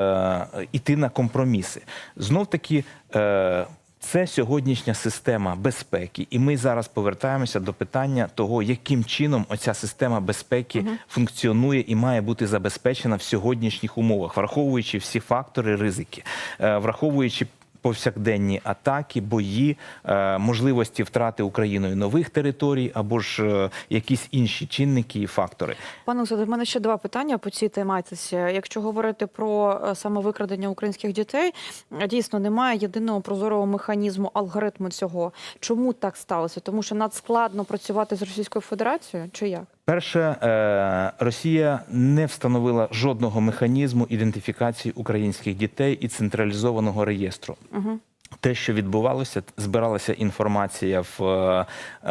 е, іти на компроміси. Знов таки. Е, це сьогоднішня система безпеки, і ми зараз повертаємося до питання того, яким чином оця система безпеки функціонує і має бути забезпечена в сьогоднішніх умовах, враховуючи всі фактори ризики, е, враховуючи повсякденні атаки, бої, е, можливості втрати Україною нових територій або ж е, якісь інші чинники і фактори. Пане Олександре, в мене ще два питання по цій тематиці. Якщо говорити про е, саме викрадення українських дітей, дійсно немає єдиного прозорого механізму алгоритму цього. Чому так сталося? Тому що надскладно працювати з Російською Федерацією, чи як? Перше, е, Росія не встановила жодного механізму ідентифікації українських дітей і централізованого реєстру. Угу. Те, що відбувалося, збиралася інформація в, е, е,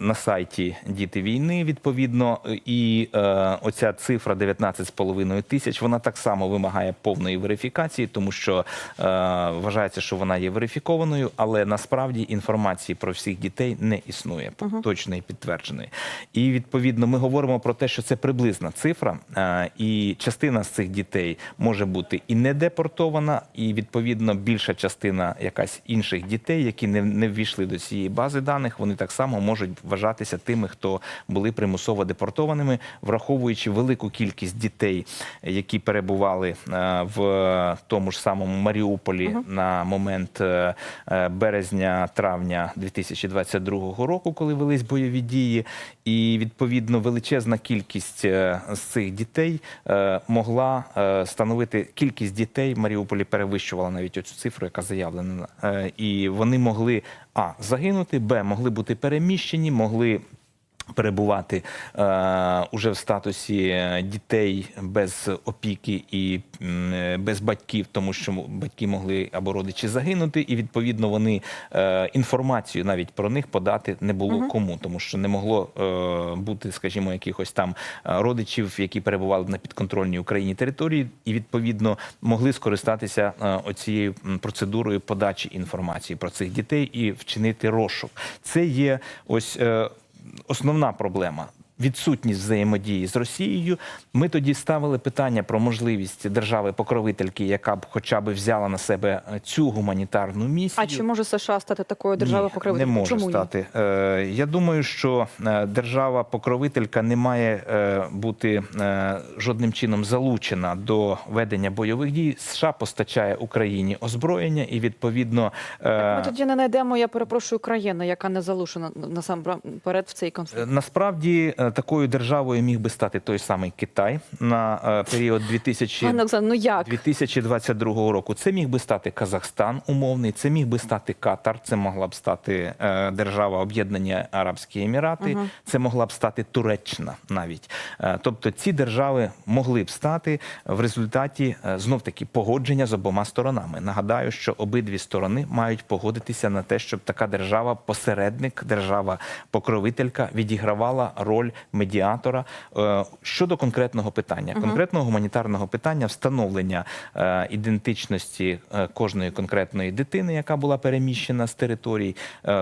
на сайті Діти війни, відповідно, і е, оця цифра 19,5 тисяч, вона так само вимагає повної верифікації, тому що е, вважається, що вона є верифікованою, але насправді інформації про всіх дітей не існує, точної підтвердженої. І відповідно ми говоримо про те, що це приблизна цифра, е, і частина з цих дітей може бути і не депортована, і відповідно більша частина якась інших дітей, які не, не ввійшли до цієї бази даних, вони так само можуть вважатися тими, хто були примусово депортованими, враховуючи велику кількість дітей, які перебували е, в тому ж самому Маріуполі на момент е, е, березня-травня 2022 року, коли велись бойові дії, і відповідно величезна кількість з цих дітей могла становити кількість дітей в Маріуполі перевищувала навіть оцю цифру, яка заявлена. Е, І вони могли а загинути, б могли бути переміщені, могли. Перебувати е, уже в статусі е, дітей без опіки і е, без батьків, тому що батьки могли або родичі загинути, і відповідно вони е, інформацію навіть про них подати не було кому, тому що не могло е, бути, скажімо, якихось там е, родичів, які перебували на підконтрольній Україні території, і відповідно могли скористатися е, оцією процедурою подачі інформації про цих дітей і вчинити розшук. Це є ось. Е, основна проблема. Відсутність взаємодії з Росією. Ми тоді ставили питання про можливість держави-покровительки, яка б хоча б взяла на себе е, цю гуманітарну місію. А чи може США стати такою державою Ні, покровителем? Не може Чому стати. Е, Я думаю, що е, держава-покровителька не має бути жодним чином залучена до ведення бойових дій. США постачає Україні озброєння і відповідно. е, Ми тоді не знайдемо, я перепрошую, країну, яка не залучена насамперед в цей конфлікт. Насправді такою державою міг би стати той самий Китай на е, період 2000... Пане Олександр, ну як? 2022 року. Це міг би стати Казахстан умовний, це міг би стати Катар, це могла б стати е, держава Об'єднані Арабські Емірати, це могла б стати Туреччина навіть. Е, тобто ці держави могли б стати в результаті е, знов таки погодження з обома сторонами. Нагадаю, що обидві сторони мають погодитися на те, щоб така держава, посередник, держава покровителька відігравала роль медіатора Е, щодо конкретного питання. Конкретного гуманітарного питання встановлення е, ідентичності е, кожної конкретної дитини, яка була переміщена з територій, е,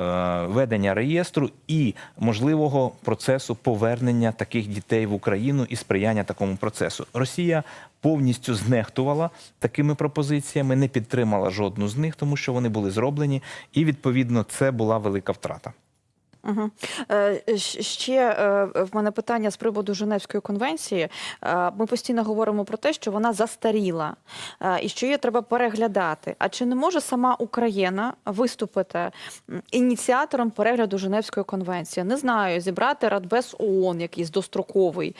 ведення реєстру і можливого процесу повернення таких дітей в Україну і сприяння такому процесу. Росія повністю знехтувала такими пропозиціями, не підтримала жодну з них, тому що вони були зроблені, і відповідно це була велика втрата. Е, ще е, в мене питання з приводу Женевської конвенції. Е, ми постійно говоримо про те, що вона застаріла і що її треба переглядати. А чи не може сама Україна виступити ініціатором перегляду Женевської конвенції? Не знаю, зібрати Радбез ООН, якийсь достроковий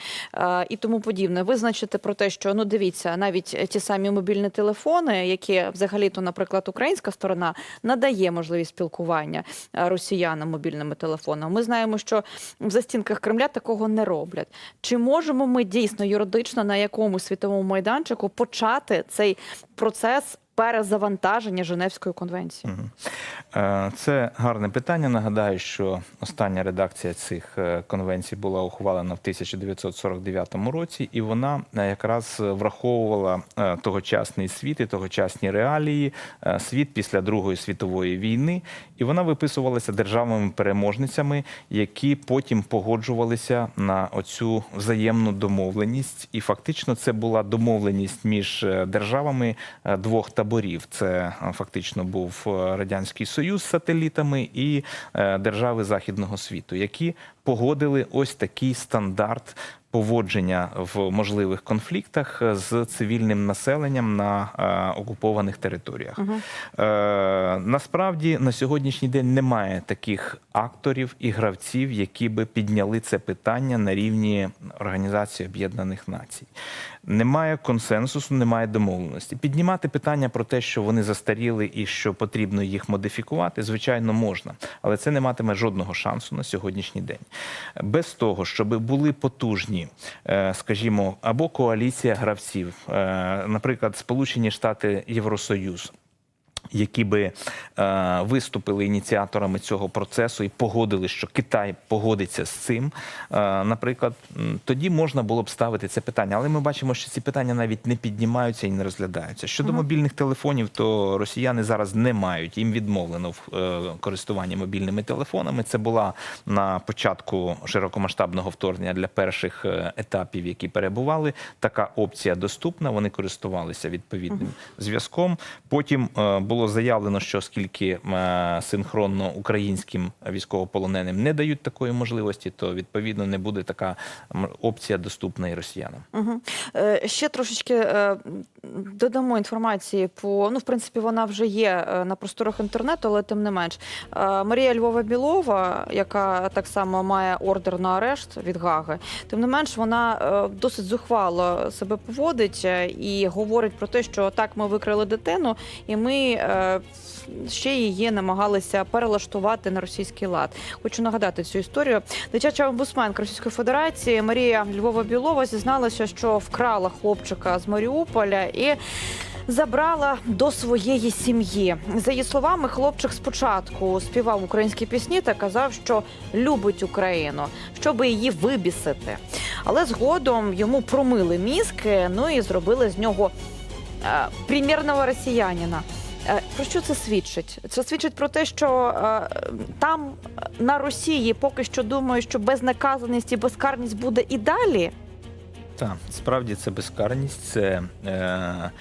і тому подібне. Визначити про те, що ну дивіться, навіть ті самі мобільні телефони, які взагалі-то, наприклад, українська сторона надає можливість спілкування росіянам мобільними телефонами. Ми знаємо, що в застінках Кремля такого не роблять. Чи можемо ми дійсно юридично на якомусь світовому майданчику почати цей процес перезавантаження Женевської конвенції? Е, Це гарне питання. Нагадаю, що остання редакція цих е, конвенцій була ухвалена в 1949 році, і вона е, якраз враховувала тогочасний світ і тогочасні реалії, світ після Другої світової війни, і вона виписувалася державами-переможницями, які потім погоджувалися на оцю взаємну домовленість. І фактично це була домовленість між державами двох таборів. Це е, фактично був е, радянський союз з сателітами і е, держави західного світу, які погодили ось такий стандарт поводження в можливих конфліктах з цивільним населенням на е, окупованих територіях. Е, насправді на сьогоднішній день немає таких акторів і гравців, які би підняли це питання на рівні Організації Об'єднаних Націй. Немає консенсусу, немає домовленості. Піднімати питання про те, що вони застаріли і що потрібно їх модифікувати, звичайно, можна, але це не матиме жодного шансу на сьогоднішній день. Без того, щоб були потужні, е, скажімо, або коаліція гравців, е, наприклад, Сполучені Штати Євросоюз які би е, виступили ініціаторами цього процесу і погодили, що Китай погодиться з цим, е, наприклад, тоді можна було б ставити це питання. Але ми бачимо, що ці питання навіть не піднімаються і не розглядаються. Щодо мобільних телефонів, то росіяни зараз не мають їм відмовлено в е, користуванні мобільними телефонами. Це була на початку широкомасштабного вторгнення для перших е, етапів, які перебували. Така опція доступна. Вони користувалися відповідним зв'язком. Потім е, було заявлено, що оскільки е, синхронно українським військовополоненим не дають такої можливості, то відповідно не буде така опція доступна і росіянам. Угу. Ще трошечки е, додамо інформації по ну, в принципі, вона вже є на просторах інтернету, але тим не менш. Марія Львова Білова, яка так само має ордер на арешт від Гаги, тим не менш, вона досить зухвало себе поводить і говорить про те, що так ми викрили дитину, і ми ще її намагалися перелаштувати на російський лад. Хочу нагадати цю історію. Дитяча омбудсменка Російської Федерації Марія Львова Білова зізналася, що вкрала хлопчика з Маріуполя і. Забрала до своєї сім'ї. За її словами, хлопчик спочатку співав українські пісні та казав, що любить Україну, щоб її вибісити. Але згодом йому промили мізки, ну і зробили з нього е, примірного росіянина. Е, Про що це свідчить? Це свідчить про те, що е, там на Росії поки що думають, що безнаказаність і безкарність буде і далі. Так, справді це безкарність, це е,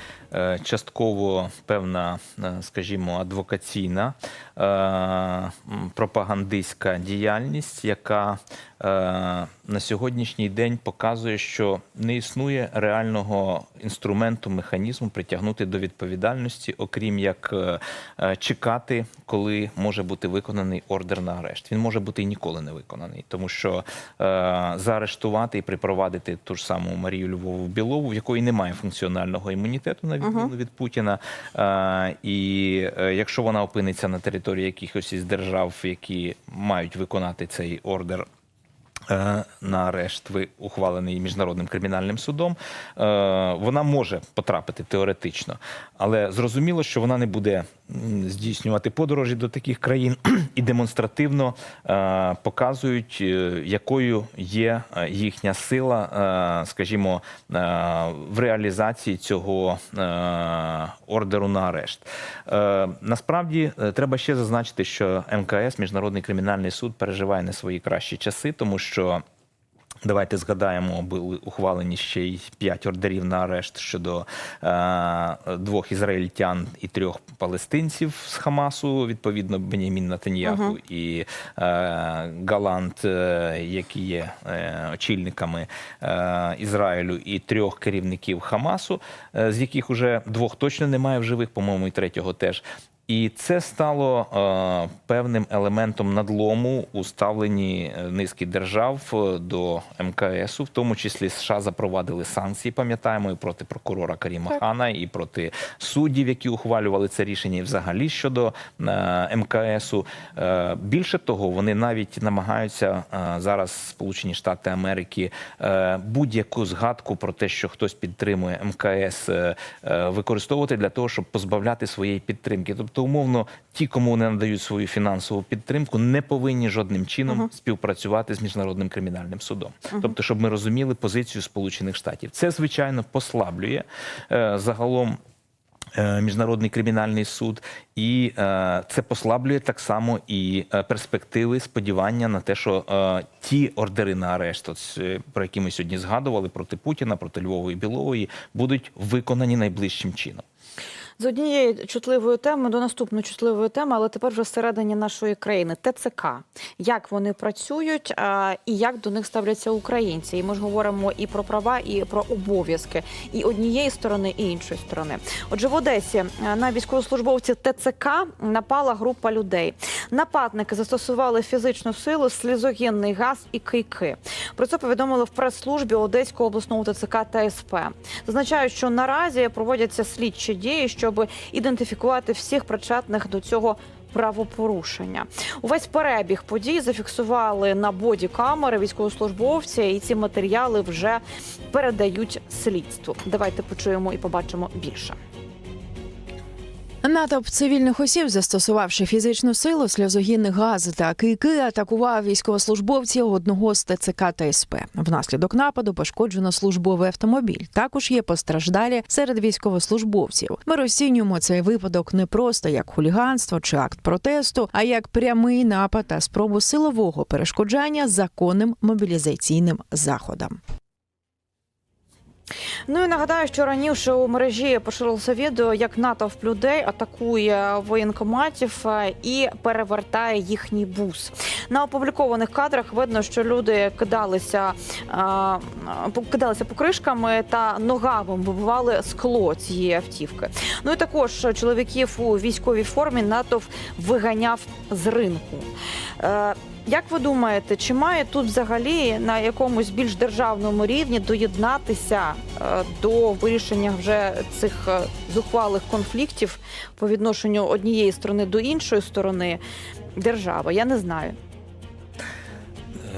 частково певна, е, скажімо, адвокаційна е, пропагандистська діяльність, яка е, на сьогоднішній день показує, що не існує реального інструменту, механізму притягнути до відповідальності, окрім як е, е, чекати, коли може бути виконаний ордер на арешт. Він може бути і ніколи не виконаний, тому що е, заарештувати і припровадити ту ж саму Марію Львову Білову, в якої немає функціонального імунітету, на відміну від Путіна. І е, якщо вона опиниться на території якихось із держав, які мають виконати цей ордер. е, На арешт ви ухвалений міжнародним кримінальним судом, е, вона може потрапити теоретично, але зрозуміло, що вона не буде здійснювати подорожі до таких країн і демонстративно е, показують, е, якою є е, їхня сила, скажімо, в реалізації цього ордеру на арешт. Насправді треба ще зазначити, що МКС, Міжнародний кримінальний суд, переживає не свої кращі часи, тому що. Давайте згадаємо, були ухвалені ще й п'ять ордерів на арешт щодо е, двох ізраїльтян і трьох палестинців з Хамасу, відповідно, Бенямін Натаньяху і е, Галант, е, які є е, очільниками е, Ізраїлю, і трьох керівників Хамасу, е, з яких уже двох точно немає в живих, по-моєму, і третього теж. І це стало е, певним елементом надлому у ставленні е, низки держав е, до МКС, в тому числі США запровадили санкції, пам'ятаємо, і проти прокурора Каріма Так. Хана, і проти суддів, які ухвалювали це рішення, і взагалі щодо е, МКСу. Е, більше того, вони навіть намагаються е, зараз Сполучені Штати Америки е, будь-яку згадку про те, що хтось підтримує МКС, е, е, використовувати для того, щоб позбавляти своєї підтримки. Тобто, умовно, ті, кому вони надають свою фінансову підтримку, не повинні жодним чином співпрацювати з міжнародним кримінальним судом. Тобто, щоб ми розуміли позицію Сполучених Штатів, це звичайно послаблює е, загалом. е, Міжнародний кримінальний суд, і е, це послаблює так само і е, перспективи, сподівання на те, що е, ті ордери на арешт, про які ми сьогодні згадували проти Путіна, проти Львової Білової, будуть виконані найближчим чином. З однієї чутливої теми до наступної чутливої теми, але тепер вже всередині нашої країни ТЦК. Як вони працюють і як до них ставляться українці? І ми ж говоримо і про права, і про обов'язки, і однієї сторони, і іншої сторони. Отже, в Одесі на військовослужбовців ТЦК напала група людей. Нападники застосували фізичну силу, слізогінний газ і кийки. Про це повідомили в прес-службі Одеського обласного ТЦК та СП. Зазначають, що наразі проводяться слідчі дії, щоб ідентифікувати всіх причетних до цього. Правопорушення увесь перебіг подій зафіксували на боді камери військовослужбовці, і ці матеріали вже передають слідству. Давайте почуємо і побачимо більше. Натовп цивільних осіб, застосувавши фізичну силу, сльозогінний газ та кийки, атакував військовослужбовців одного з ТЦК та СП. Внаслідок нападу пошкоджено службовий автомобіль. Також є постраждалі серед військовослужбовців. Ми розцінюємо цей випадок не просто як хуліганство чи акт протесту, а як прямий напад та спробу силового перешкоджання законним мобілізаційним заходам. Ну і нагадаю, що раніше у мережі поширилося відео, як натовп людей атакує воєнкоматів е, і перевертає їхній бус. На опублікованих кадрах видно, що люди кидалися, е, кидалися покришками та ногами вибивали скло цієї автівки. Ну і також чоловіків у військовій формі натовп виганяв з ринку. Як ви думаєте, чи має тут взагалі на якомусь більш державному рівні доєднатися е, до вирішення вже цих е, зухвалих конфліктів по відношенню однієї сторони до іншої сторони держава? Я не знаю.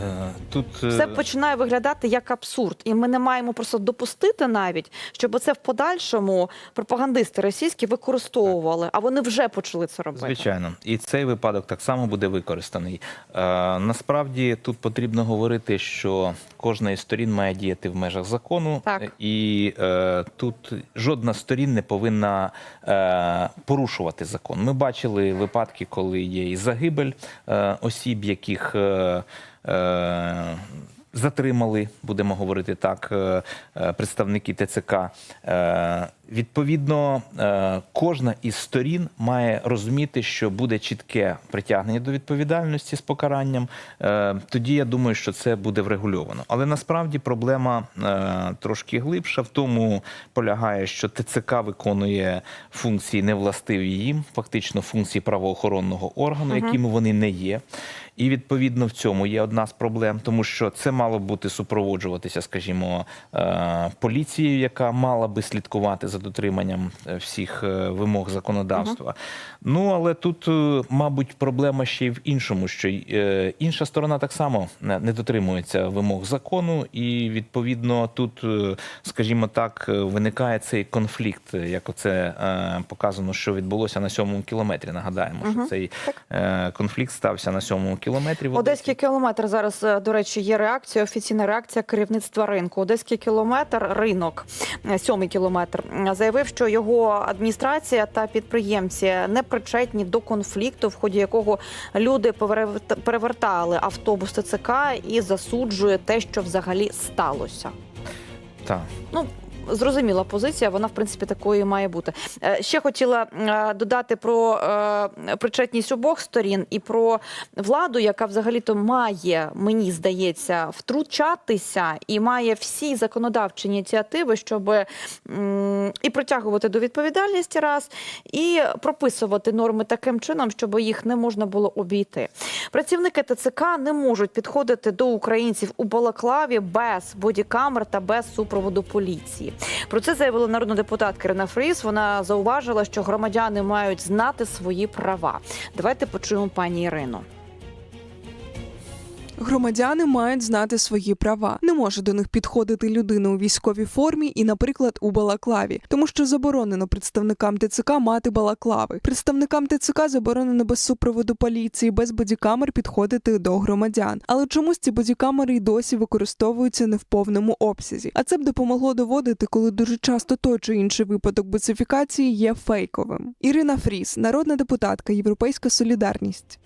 Е, Тут е, Все починає виглядати як абсурд, і ми не маємо просто допустити навіть, щоб це в подальшому пропагандисти російські використовували, а вони вже почали це робити. Звичайно, і цей випадок так само буде використаний. Е, насправді тут потрібно говорити, що кожна із сторін має діяти в межах закону, Так. і е, тут жодна сторін не повинна е, порушувати закон. Ми бачили випадки, коли є і загибель е, осіб, яких е, затримали, будемо говорити так, е, е, представники ТЦК. Е, Відповідно, е, кожна із сторін має розуміти, що буде чітке притягнення до відповідальності з покаранням. Е, Тоді я думаю, що це буде врегульовано. Але насправді проблема е, трошки глибша. В тому полягає, що ТЦК виконує функції невластиві їм, фактично функції правоохоронного органу, якими вони не є. І відповідно в цьому є одна з проблем, тому що це мало бути супроводжуватися, скажімо, е, поліцією, яка мала би слідкувати за дотриманням е, всіх е, вимог законодавства. Ну але тут, мабуть, проблема ще й в іншому, що інша сторона так само не дотримується вимог закону, і відповідно тут, скажімо так, виникає цей конфлікт, як оце показано, що відбулося на сьомому кілометрі. Нагадаємо, що цей е, конфлікт стався на сьомому кілометрі. В Одесі. Одеський кілометр зараз, е, до речі, є реакція, офіційна реакція керівництва ринку. Одеський кілометр, ринок, е, сьомий кілометр, е, заявив, що його адміністрація та підприємці не причетні до конфлікту, в ході якого люди переверт- перевертали автобус ТЦК і засуджує те, що взагалі сталося. Так. Ну зрозуміла позиція, вона в принципі такою має бути. Е, Ще хотіла е, додати про е, причетність обох сторін і про владу, яка взагалі-то має, мені здається, втручатися і має всі законодавчі ініціативи, щоб і притягувати до відповідальності раз, і прописувати норми таким чином, щоб їх не можна було обійти. Працівники ТЦК не можуть підходити до українців у Балаклаві без бодікамер та без супроводу поліції. Про це заявила народна депутат Кирина Фріс. Вона зауважила, що громадяни мають знати свої права. Давайте почуємо пані Ірину. Громадяни мають знати свої права. Не може до них підходити людина у військовій формі і, наприклад, у балаклаві, тому що заборонено представникам ТЦК мати балаклави. Представникам ТЦК заборонено без супроводу поліції, без бодікамер підходити до громадян. Але чомусь ці бодікамери й досі використовуються не в повному обсязі. А це б допомогло доводити, коли дуже часто той чи інший випадок бацифікації є фейковим. Ірина Фріс, народна депутатка, Європейська Солідарність.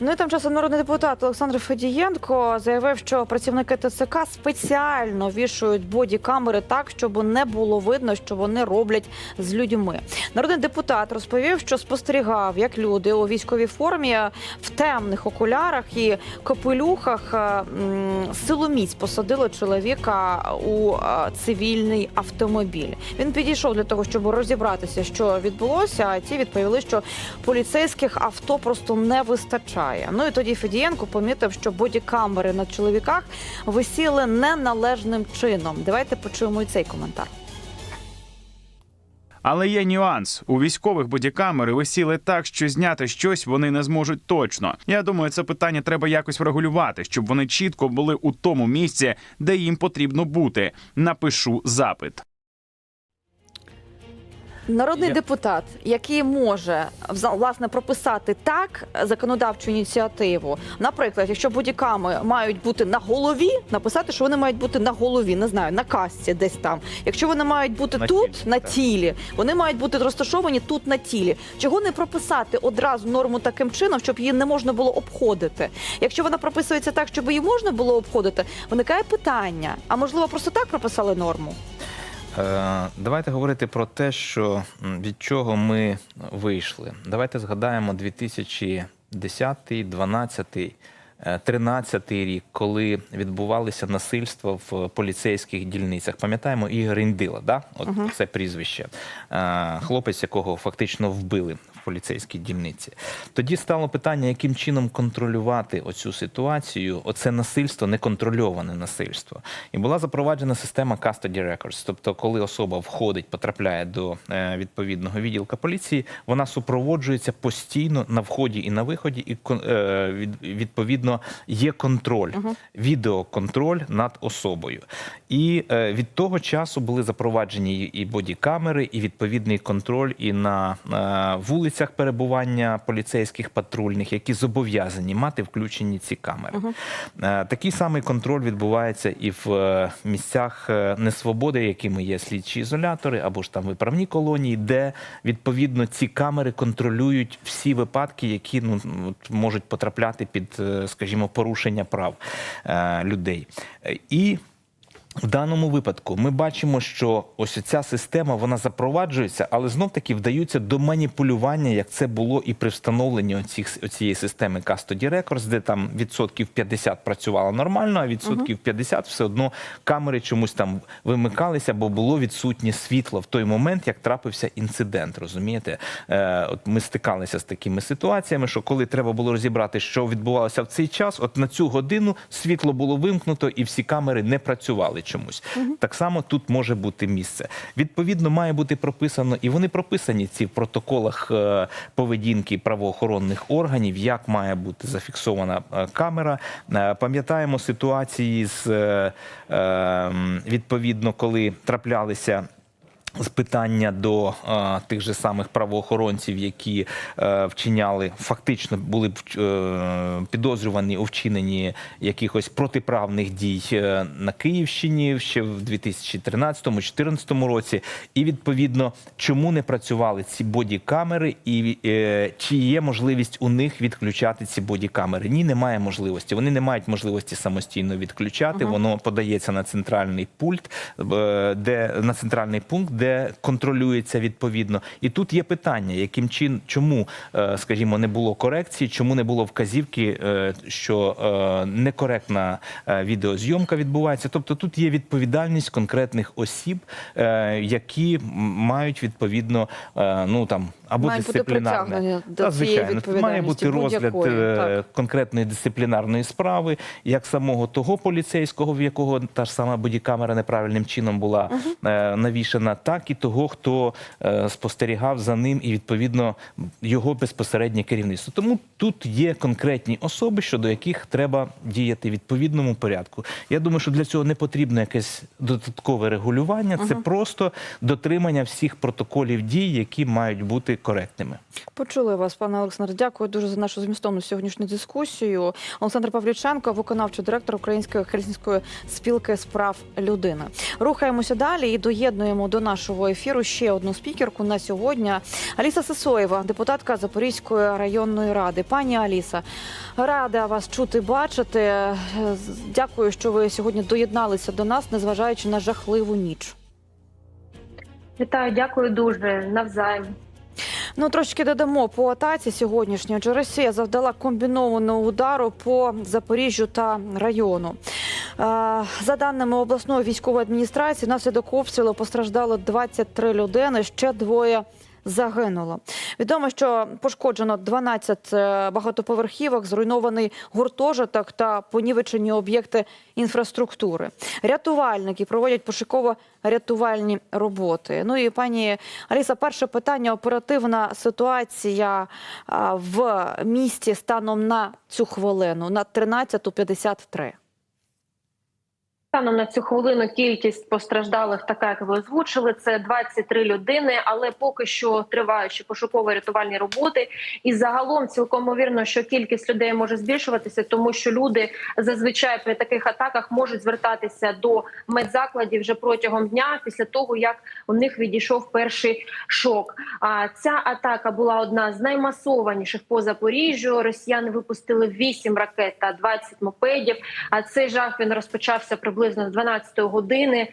Ну і тим часом народний депутат Олександр Федієнко заявив, що працівники ТЦК спеціально вішають бодікамери так, щоб не було видно, що вони роблять з людьми. Народний депутат розповів, що спостерігав, як люди у військовій формі в темних окулярах і капелюхах е, силоміць посадили чоловіка у е, цивільний автомобіль. Він підійшов для того, щоб розібратися, що відбулося. А ті відповіли, що поліцейських авто просто не вистачає. Ну і тоді Федієнко помітив, що бодікамери на чоловіках висіли неналежним чином. Давайте почуємо і цей коментар. Але є нюанс. У військових бодікамери висіли так, що зняти щось вони не зможуть точно. Я думаю, це питання треба якось врегулювати, щоб вони чітко були у тому місці, де їм потрібно бути. Напишу запит. Народний Я- депутат, який може власне прописати так законодавчу ініціативу, наприклад, якщо бодіками мають бути на голові, написати, що вони мають бути на голові, не знаю, на касці десь там. Якщо вони мають бути На тут, тілі, на так. тілі, вони мають бути розташовані тут на тілі. Чого не прописати одразу норму таким чином, щоб її не можна було обходити? Якщо вона прописується так, щоб її можна було обходити, виникає питання: а можливо, просто так прописали норму? Е, Давайте говорити про те, що від чого ми вийшли. Давайте згадаємо 2010, 12, 13 рік, коли відбувалися насильства в поліцейських дільницях. Пам'ятаємо Ігор Індила, да? От це прізвище. Е, Хлопець, якого фактично вбили поліцейській дільниці. Тоді стало питання, яким чином контролювати оцю ситуацію, оце насильство, неконтрольоване насильство. І була запроваджена система custody records. Тобто, коли особа входить, потрапляє до е, відповідного відділка поліції, вона супроводжується постійно на вході і на виході, і е, відповідно є контроль, відеоконтроль над особою. І е, від того часу були запроваджені і- бодікамери, і відповідний контроль і на е, вулицях перебування поліцейських патрульних, які зобов'язані мати включені ці камери. Е, Такий самий контроль відбувається і в е, місцях е, несвободи, якими є слідчі ізолятори або ж там виправні колонії, де відповідно ці камери контролюють всі випадки, які ну можуть потрапляти під, скажімо, порушення прав людей. І в даному випадку ми бачимо, що ось ця система вона запроваджується, але знов таки вдаються до маніпулювання, як це було і при встановленні оцих, оцієї системи Custody Records, де там відсотків 50 працювало нормально, а відсотків 50 все одно камери чомусь там вимикалися, бо було відсутнє світло в той момент, як трапився інцидент. Розумієте? Е, от ми стикалися з такими ситуаціями, що коли треба було розібрати, що відбувалося в цей час, от на цю годину світло було вимкнуто і всі камери не працювали чомусь. Так само тут може бути місце. Відповідно, має бути прописано, і вони прописані ці в протоколах е, поведінки правоохоронних органів, як має бути зафіксована е, камера. Е, Пам'ятаємо ситуації з е, е, відповідно, коли траплялися з питання до е, тих же самих правоохоронців, які е, вчиняли, фактично були б е, підозрювані у вчиненні якихось протиправних дій е, на Київщині ще в 2013-2014 році. І відповідно, чому не працювали ці бодікамери, і е, чи є можливість у них відключати ці бодікамери? Ні, немає можливості. Вони не мають можливості самостійно відключати. Воно подається на центральний пульт, де на центральний пункт, де контролюється відповідно. І тут є питання, яким чин, чому, е, скажімо, не було корекції, чому не було вказівки, е, що е, некоректна відеозйомка відбувається. Тобто тут є відповідальність конкретних осіб, які мають відповідно ну там або бути дисциплінарне. притягнені до Та, звичайно, має бути розгляд е, так. конкретної дисциплінарної справи, як самого того поліцейського, в якого та ж сама бодікамера неправильним чином була е, навішана, так і того, хто е, спостерігав за ним, і відповідно його безпосереднє керівництво. Тому тут є конкретні особи, щодо яких треба діяти в відповідному порядку. Я думаю, що для цього не потрібно якесь додаткове регулювання, це просто дотримання всіх протоколів дій, які мають бути коректними. Почули вас, пане Олександр. Дякую дуже за нашу змістовну сьогоднішню дискусію. Олександр Павлюченко, виконавчий директор Української хельсінської спілки з прав людини. Рухаємося далі і доєднуємо до нашого ефіру ще одну спікерку на сьогодні. Аліса Сисоєва, депутатка Запорізької районної ради. Пані Аліса, рада вас чути, бачити. Дякую, що ви сьогодні доєдналися до нас, незважаючи на жахливу ніч. Вітаю, дякую дуже навзаєм. Ну, трошки додамо по атаці сьогоднішньої. Адже Росія завдала комбінованого удару по Запоріжжю та району. Е, За даними обласної військової адміністрації, внаслідок обстрілу постраждало 23 людини, ще двоє загинуло. Відомо, що пошкоджено 12 е, багатоповерхівок, зруйнований гуртожиток та понівечені об'єкти інфраструктури. Рятувальники проводять пошуково-рятувальні роботи. Ну і пані Аліса, перше питання: оперативна ситуація в місті станом на цю хвилину на 13.53. Станом на цю хвилину кількість постраждалих, така як ви озвучили, це 23 людини. Але поки що тривають ще пошуково-рятувальні роботи. І загалом цілком ймовірно, що кількість людей може збільшуватися, тому що люди зазвичай при таких атаках можуть звертатися до медзакладів вже протягом дня після того, як у них відійшов перший шок. А ця атака була одна з наймасованіших по Запоріжжю. Росіяни випустили 8 ракет та 20 мопедів. А цей жах він розпочався приблизно з 12 години.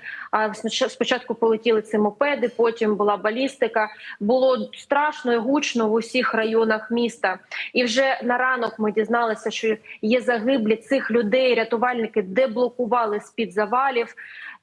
Спочатку полетіли ці мопеди, потім була балістика. Було страшно і гучно в усіх районах міста. І вже на ранок ми дізналися, що є загиблі цих людей. Рятувальники деблокували з під завалів.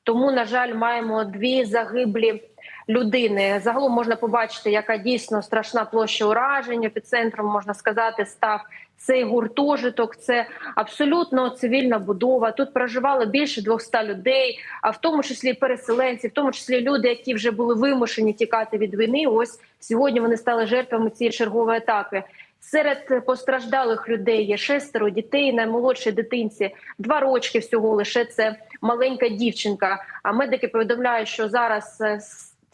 Тому, на жаль, маємо дві загиблі. Людини загалом можна побачити, яка дійсно страшна площа уражень. Епіцентром можна сказати, став цей гуртожиток. Це абсолютно цивільна будова. Тут проживало більше 200 людей, а в тому числі переселенці, в тому числі люди, які вже були вимушені тікати від війни. Ось сьогодні вони стали жертвами цієї чергової атаки. Серед постраждалих людей є шестеро дітей, наймолодшій дитинці два рочки всього лише це маленька дівчинка. А медики повідомляють, що зараз е,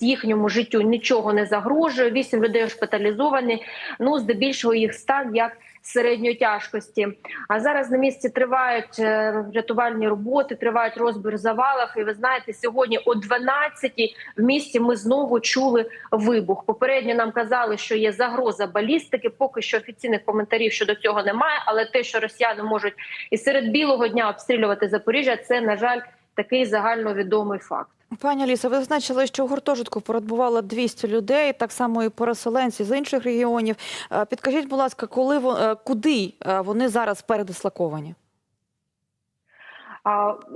їхньому життю нічого не загрожує. Вісім людей шпиталізовані. Ну здебільшого їх стан як середньої тяжкості. А зараз на місці тривають е, рятувальні роботи, тривають розбір завалах. І ви знаєте, сьогодні о 12-й в місті ми знову чули вибух. Попередньо нам казали, що є загроза балістики. Поки що офіційних коментарів щодо цього немає. Але те, що росіяни можуть і серед білого дня обстрілювати Запоріжжя, це на жаль такий загальновідомий факт. Пані Аліса, ви зазначили, що в гуртожитку перебувало 200 людей, так само і переселенці з інших регіонів. Е, Підкажіть, будь ласка, коли е, куди е, вони зараз передислоковані?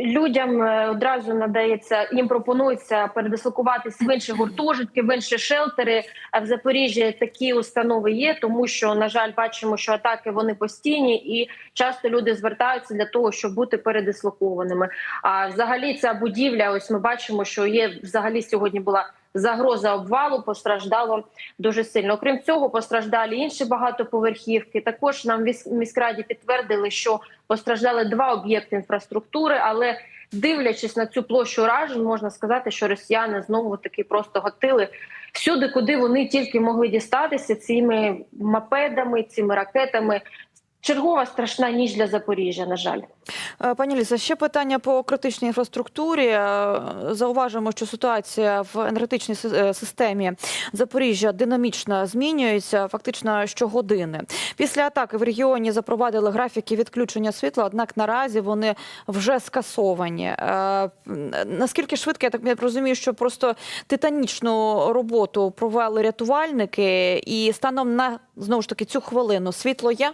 Людям е, одразу надається, їм пропонується передислокуватись в інші гуртожитки, в інші шелтери. В Запоріжжі такі установи є, тому що на жаль, бачимо, що атаки вони постійні, і часто люди звертаються для того, щоб бути передислокованими. А взагалі ця будівля, ось ми бачимо, що є взагалі сьогодні була. Загроза обвалу постраждало дуже сильно. Окрім цього, постраждали інші багатоповерхівки. Також нам в міськраді підтвердили, що постраждали два об'єкти інфраструктури, але дивлячись на цю площу уражень, можна сказати, що росіяни знову таки просто готили всюди, куди вони тільки могли дістатися цими мопедами, цими ракетами. Чергова страшна ніч для Запоріжжя, на жаль. Е, Пані Ліса, ще питання по критичній інфраструктурі. Е, Зауважимо, що ситуація в енергетичній е, системі Запоріжжя динамічно змінюється, фактично щогодини. Після атаки в регіоні запровадили графіки відключення світла, однак наразі вони вже скасовані. Наскільки швидко, я так розумію, що просто титанічну роботу провели рятувальники, і станом на знову ж таки цю хвилину світло є?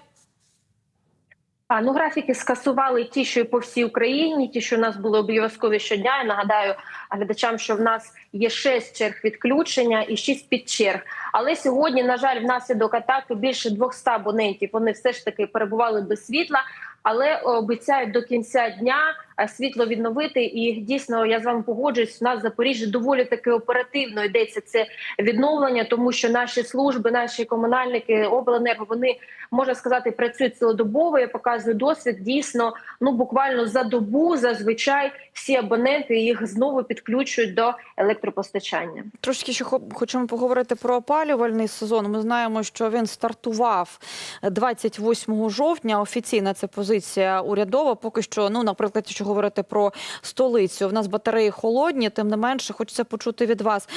А ну графіки скасували ті, що і по всій Україні, ті, що у нас були обов'язкові щодня. Я нагадаю глядачам, що в нас є шесть черг відключення і шість підчерг. Але сьогодні, на жаль, внаслідок атаки більше 200 абонентів. Вони все ж таки перебували без світла, але обіцяють до кінця дня світло відновити. І дійсно, я з вами погоджуюсь. У нас в Запоріжжі доволі таки оперативно йдеться це відновлення, тому що наші служби, наші комунальники, обленерго, вони можна сказати, працюють цілодобово. Я показую досвід. Дійсно, ну буквально за добу зазвичай всі абоненти їх знову підключують до електропостачання. Трошки ще хочемо поговорити про опалювальний сезон. Ми знаємо, що він стартував 28 жовтня. Офіційна це позиція урядова. Поки що, ну наприклад, якщо говорити про столицю, в нас батареї холодні. Тим не менше, хочеться почути від вас,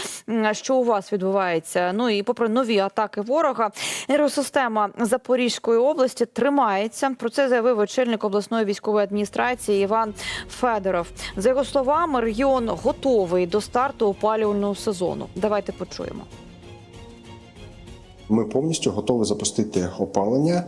що у вас відбувається. Ну і попри нові атаки ворога, енергосистема Запорізької області тримається. Про це заявив очільник обласної військової адміністрації Іван Федоров. За його словами, регіон готовий до старту опалювального сезону. Давайте почуємо. Ми повністю готові запустити опалення.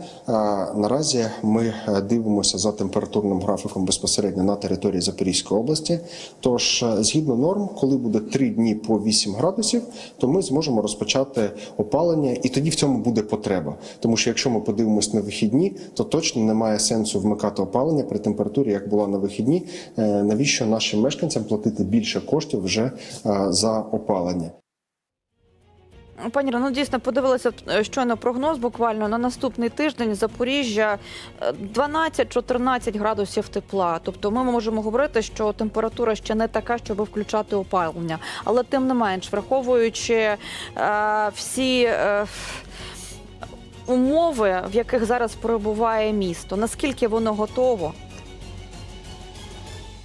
Наразі ми е, дивимося за температурним графіком безпосередньо на території Запорізької області. Тож, е, згідно норм, коли буде 3 дні по 8 градусів, то ми зможемо розпочати опалення, і тоді в цьому буде потреба. Тому що якщо ми подивимось на вихідні, то точно немає сенсу вмикати опалення при температурі, як була на вихідні. Е, Навіщо нашим мешканцям платити більше коштів вже е, за опалення? Пані Ірино, ну дійсно подивилася е, щойно прогноз. Буквально на наступний тиждень Запоріжжя е, 12-14 градусів тепла. Тобто, ми можемо говорити, що температура ще не така, щоб включати опалення. Але тим не менш, враховуючи е, всі. Е, Умови, в яких зараз перебуває місто, наскільки воно готово?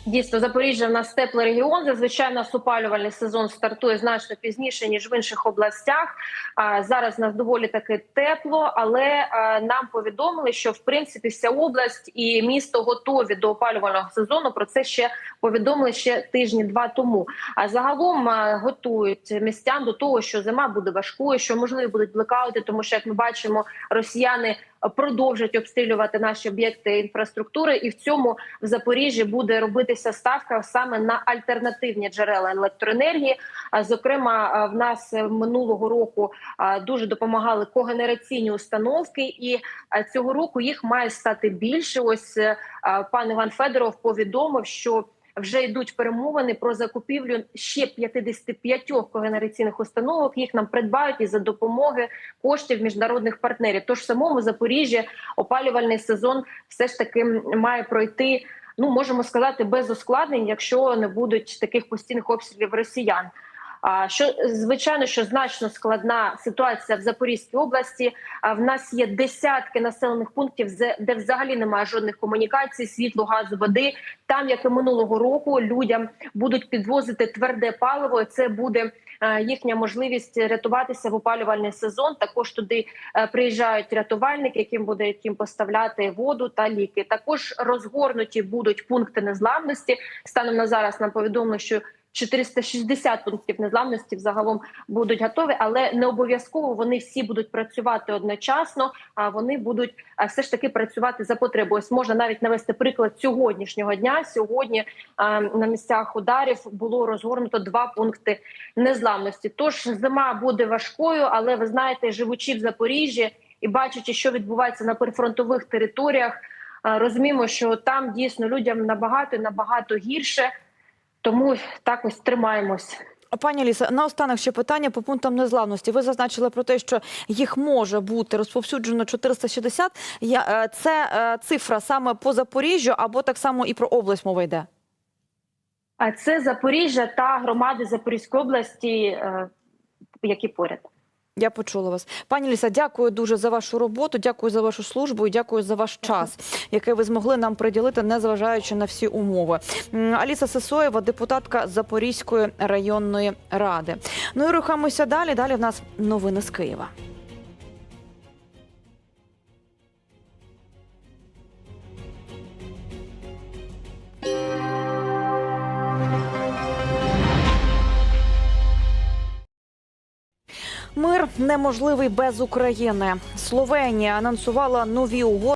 Дійсно, Запоріжжя в нас теплий регіон. Зазвичай нас опалювальний сезон стартує значно пізніше ніж в інших областях. А зараз нас доволі таки тепло, але нам повідомили, що в принципі вся область і місто готові до опалювального сезону. Про це ще повідомили ще тижні два тому. А загалом готують містян до того, що зима буде важкою, що можливо будуть блекаути, тому що як ми бачимо, росіяни продовжать обстрілювати наші об'єкти інфраструктури, і в цьому в Запоріжжі буде робитися ставка саме на альтернативні джерела електроенергії. Зокрема, в нас минулого року дуже допомагали когенераційні установки, і цього року їх має стати більше. Ось пан Іван Федоров повідомив, що вже йдуть перемовини про закупівлю ще 55 когенераційних установок. Їх нам придбають і за допомоги коштів міжнародних партнерів. Тож в самому Запоріжжі опалювальний сезон все ж таки має пройти. Ну можемо сказати без ускладнень, якщо не будуть таких постійних обстрілів росіян. Що звичайно, що значно складна ситуація в Запорізькій області. А в нас є десятки населених пунктів, де взагалі немає жодних комунікацій, світло, газу, води. Там, як і минулого року, людям будуть підвозити тверде паливо. і Це буде е, їхня можливість рятуватися в опалювальний сезон. Також туди е, приїжджають рятувальники, яким буде їм поставляти воду та ліки. Також розгорнуті будуть пункти незламності. Станом на зараз нам повідомили, що 460 пунктів незламності взагалом будуть готові, але не обов'язково вони всі будуть працювати одночасно. А вони будуть все ж таки працювати за потребою. Ось можна навіть навести приклад сьогоднішнього дня. Сьогодні на місцях ударів було розгорнуто два пункти незламності. Тож зима буде важкою, але ви знаєте, живучи в Запоріжжі і бачачи, що відбувається на прифронтових територіях, розуміємо, що там дійсно людям набагато набагато гірше. Тому так ось тримаємось. Пані Ліса, наостанок ще питання по пунктам незламності. Ви зазначили про те, що їх може бути розповсюджено 460. Я, е, Це е, цифра саме по Запоріжжю або так само і про область мова йде? А це Запоріжжя та громади Запорізької області, е, які поряд. Я почула вас. Пані Ліса, дякую дуже за вашу роботу, дякую за вашу службу і дякую за ваш час, який ви змогли нам приділити, незважаючи на всі умови. Аліса Сисоєва, депутатка Запорізької районної ради. Ну і рухаємося далі. Далі в нас новини з Києва. Мир неможливий без України. Словенія анонсувала нові угоди.